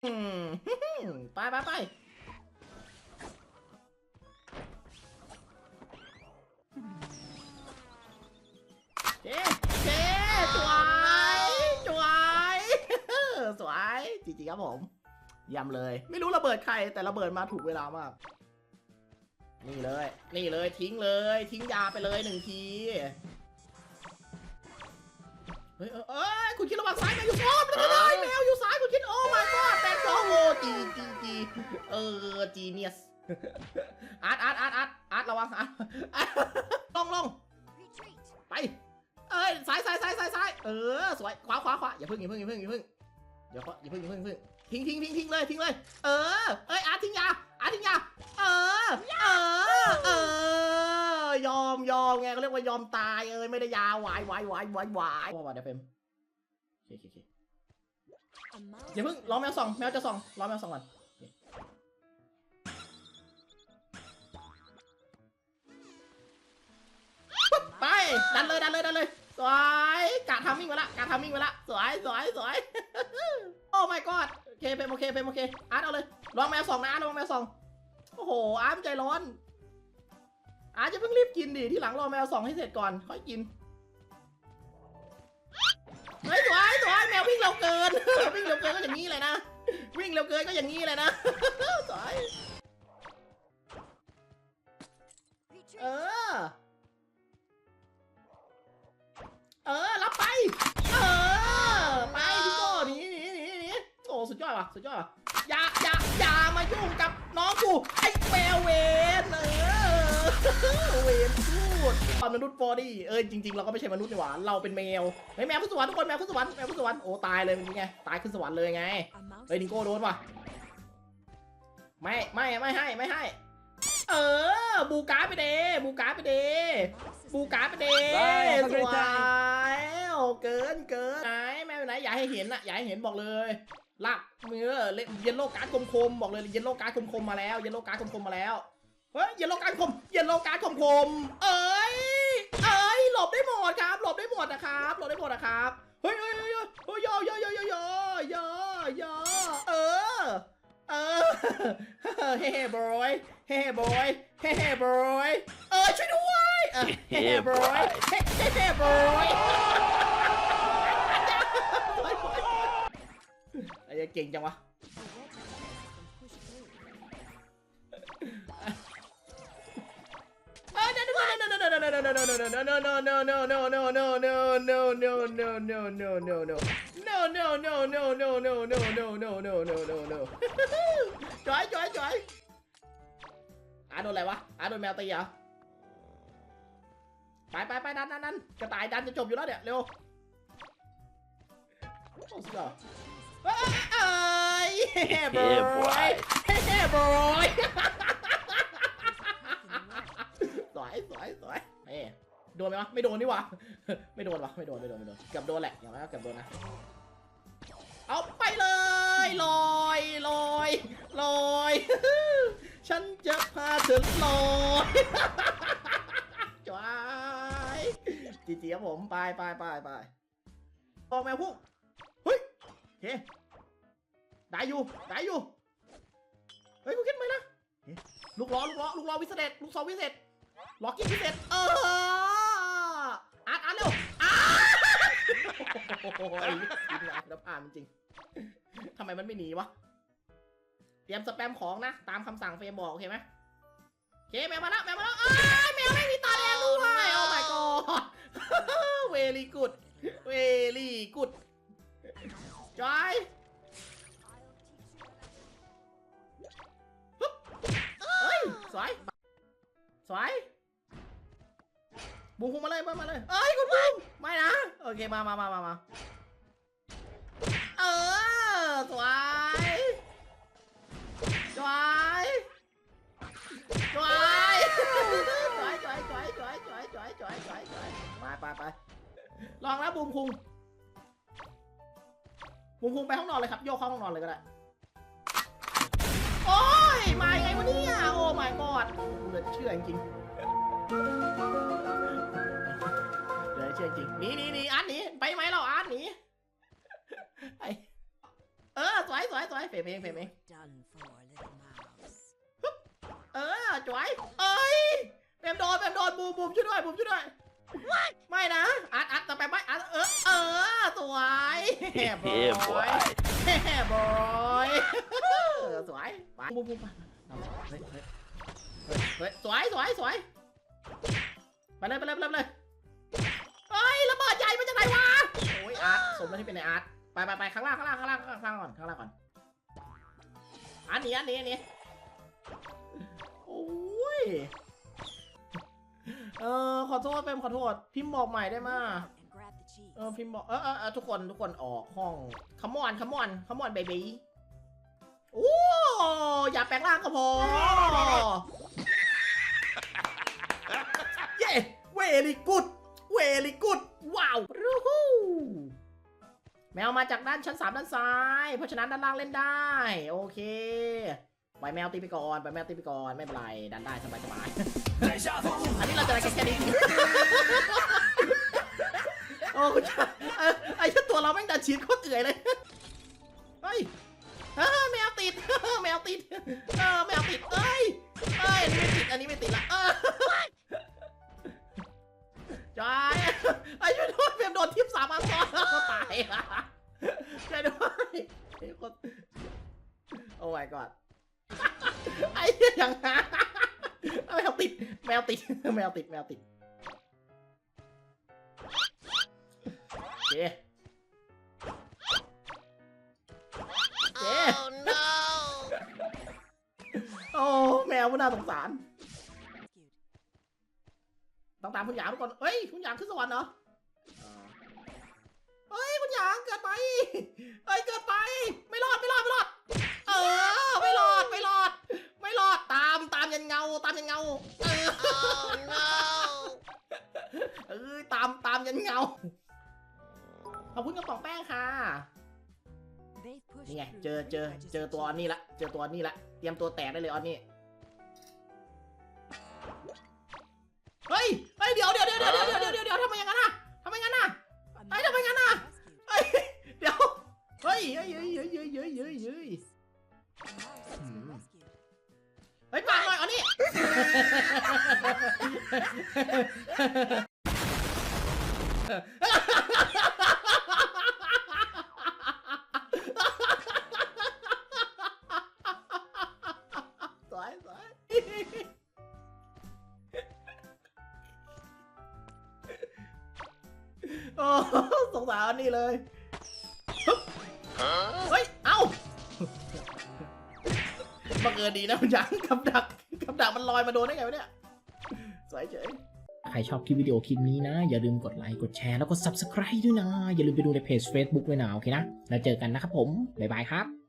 ไปไปไปเจ๊เจ๊สวยสวยสวยจริงๆครับผมยำเลย ไม่รู้ระเบิดใครแต่ระเบิดมาถูกเวลามาก นี่เลย นี่เลยทิ้งเลย ทิ้งยาไปเลยหนึ่งที เฮ้ยเอ้ยคุณคิดระวังซ้ายมวอยู่ซ้ยเลยแมวอยู่ซ้ายคุณคิดโอ้ my god แตงสองโอ้จีจีจีเออจีเนียสอาร์ตอาร์ตอาร์ตอาร์ตอาร์ตระวังอาร์ตอาร์ตลงลง Retreat. ไป เอ้ยซ้ายซ้ายซ้ายซ้ายซ้ายเออสวยขวาขวาขวาอย่าพึ่งอย่าพึ่งอย่าพึ่งอย่าพึ่งเดี๋ยวอย่าพึ่งอย่าพึ่งอย่าพึ่งทิ้งทิ้งทิ้งทิ้งเลยทิ้งเลย เออเอ้ยอาร์ตทิ้งยาอาร์ตทิ้งยาเออเออเออยอมยอมไงเขาเรียกว่ายอมตายเอ้ยไม่ได้ยาวายวายวายวายวายว่าว่าเดี๋ยวเฟมโอเคโอเคโอเค A mouse อย่าเพิ่งรอแมวส่องแมวจะส่องรอแมวส่องก่อน ดันเลยดันเลยดันเลย สวยกะทำมิ่งไว้ละกะทำมิ่งไว้ละ สวยสวยสวยโอ้ my god โอเคเพมโอเคเพมโอเคอาร์ตเอาเลยลองแมวสองนะอาร์ตลองแมวสองโอ้โหอาร์ตใจร้อน อาร์ตจะเพิ่งรีบกินดิที่หลังรอแมวสองให้เสร็จก่อนค่อยกินเฮ้ยสวยสวยแมววิ่งเร็วเกิน วิ่งเร็วเกินก็อย่างนี้เลยนะ วิ่งเร็วเกินก็อย่างนี้เลยนะ ดยอดว่ะสุดยอดว่ะอย่าอย่าอย่ามายุ่งกับน้องกูไอ้แมวเวนเออเวนพูดความมนุษย์ฟอดี้เออจริงๆ เราก็ไม่ใช่มนุษย์นี่หว่าเราเป็นแมวเฮ้ยแมวขึ้นสวรรค์ทุกคนแมวขึ้นสวรรค์แมวขึ้นสวรรค์โอ้ตายเลยเป็นไงตายขึ้นสวรรค์เลยไง A mouse. เฮ้ยนิโก้โดนว่ะไม่ไม่ไม่ให้ไม่ให้ เออ บูการ์ดไปเดบูการ์ดไปเด mouse is บูการ์ดไปเดได้สทำไมวยได้โอ้เกินเกินไหนแม่ไปไหนอย่าให้เห็นนะอย่าให้เห็นบอกเลย ลากมือเล่นเยลโล่การ์ดคมๆบอกเลยเยลโล่การ์ดคมๆมมาแล้วเยลโล่การ์ดคมๆมมาแล้วเฮ้ยเยลโล่การ์ดคมเยลโล่การ์ดคมๆเอ้ยเอ้ยหลบได้หมดครับ หลบได้หมดนะครับหลบได้หมดนะครับเฮ้ยเฮ้ยเฮ้ยเฮ้ยย่อย่อย่อย่อย่อย่อย่อเออเออเฮ้บอยเฮ้บอยเฮ้บอยเออช่วยด้วยเออเฮ้บอยเฮ้เฮ้บอย เก่งจังวะจ๋อยจ๋อยจ๋อยอาโดนอะไรวะอาโดนแมวตีเหรอไปไปไปดันดันดันกระต่ายดันจะจบอยู่แล้วเนี่ยเร็วโอ้สุดยอด เอ้ยเอ้ยเฮ้บอยเฮ้บอยสวยสวยสวยเอ้ยโดนไหมวะ ไม่โดนนี่หวะ ไม่โดนวะไม่โดน ไม่โดน ไม่โดนเกือบโดนแหละ อย่างไรก็เกือบโดนนะ เอาไปเลยลอยลอยลอยฉันจะพาเธอลอยจวยจีจีครับผม ไปไปไปไปออกแมวพุ่งเฮ้ยโอ เคได้อยู่ได้อยู่เฮ้ยกูคิดไหมนะลูกล้อลูกล้อลูกล้อวิเศษลูกซอวิเศษล็อกกิ้งวิเศษเอออาร์ตอาร์ตเร็วอาร์ตโอ้ยทีมงานแล้วผ่านจริงทำไมมันไม่หนีวะเตรียมสแปมของนะ ตามคำสั่งเฟรมบอกโอเคไหมโอเคแมวมาแล้วแมวมาแล้วอ้าย บูมคุงมาเลยเบิ้มมาเลยเอ้ยคุณบูมไม่นะโอเคมามามามามาเออสวยสวยสวยสวยสวยสวยสวยสวยสวยสวยสวยสวยไปไปไปลองแล้วบูมคุงบูมคุงไปห้องนอนเลยครับโยกเข้าห้องนอนเลยก็ได้โอ้ยมาไงวะเนี่ยโอ้ my god เหลือเชื่อจริงๆ เหลือเชื่อจริงหนีหนีหนีอาร์ตหนีไปไหมเราอาร์ตหนีไอเออสวยสวยสวยวยเฟรมเองเฟรมเอง Done for, little mouse. เออจวยเอ้ยเฟรมโดนเฟรมโดนบูมบูมช่วยด้วยบูมช่วยด้วยไม่นะอัดอัดต่อไปไม่อัดเออเออสวยแฮ่บอยแฮ่บอยเออสวยไปบูมบูมไปเอาเฮ้ยเฮ้ยเฮ้ยเฮ้ยสวยสวยสวย ไปเลยไปเลยไปเลยไปเลยเฮ้ยระเบิดใหญ่มาจากไหนวะโอ้ยอาร์ตสมแล้วที่เป็นในอาร์ตไปไปไปข้างล่างข้างล่างข้างล่างข้างล่างก่อนข้างล่างก่อนอันนี้อันนี้อันนี้โอ้ยเออขอโทษเปมขอโทษ พิมพ์บอกใหม่ได้มาเออพิมพ์บอกเออเออทุกคนทุกคนออกห้องคัมอนคัมอนคัมมอนเบบี้โอ้อย่าแปลงร่างก็พอ เย้ เวลี่กุดเวลี่กุดว้าวรูฮูแมวมาจากด้านชั้น3ด้านซ้าย เพราะฉะนั้นด้านล่างเล่นได้ โอเคปล่อยแมวตีไปก่อนปล่อยแมวตีไปก่อนไม่เป็นไรดันได้สบายสบายอันนี้เราจะอะไรกันแค่นี้โอ้คุณชายเอ้ยไอ้เจ้าตัวเราแม่งดันฉีดโคตรเอื่อยเลยเฮ้ยแมวติดแมวติดเออแมวติดเอ้ยเอ้ยอันนี้ไม่ติดอันนี้ไม่ติดละเออ จอยไอ้ช่วยด้วยเฟรมโดนทิปสามอันซ้อนแล้วตายช่วยด้วยไอ้คนโอ้ my god ไอ้เหี้ยอย่างหาแมวติดแมวติดแมวติดแมวติดโอเคโอเคโอ้แมวมันน่าสงสาร Rescued. ต้องตามคุณหยางทุกคนเฮ้ย คุณหยางขึ้นสวรรค์เหรออ่าเฮ้ย คุณหยางเกิดไปเฮ้ย เกิดไป ไม่รอด ไม่รอด ไม่รอด เออ ไม่รอด ไม่รอด ไม่รอด ตาม ตามยันเงา ตามยันเงา เออเออตาม ตามยันเงา ขอบคุณกระป๋องแป้งค่ะ They've pushed นี่ไง through เจอ เจอ three เจอตัวอันนี้ละ เจอตัวอันนี้ละ เตรียมตัวแตกได้เลยอันนี้เฮ้ย เดี๋ยวเดี๋ยวเดี๋ยวเดี๋ยวทำไมอย่างนั้นอะทำไมงั้นอะ A เฮ้ยทำไมงั้นน่ะเอ้ยเดี๋ยวเฮ้ยเฮ้ยเฮ้ยเฮ้ยเฮ้ยเฮ้ยเฮ้ยเฮ้ยเฮ้ยปากหน่อยเอานี่ สงสารนนี่เลยเฮ้ย เอ้าบังเอิญดีนะคุณยังกับดักกับดักมันลอยมาโดนได้ไงวะเนี่ยสวยเฉยใครชอบคลิปวิดีโอคลิปนี้นะ อย่าลืมกดไลค์กดแชร์แล้วก็ Subscribe ด้วยนะ อย่าลืมไปดูในเพจ Facebook ด้วยนะ โอเคนะ แล้วเจอกันนะครับผม บ๊ายบายครับ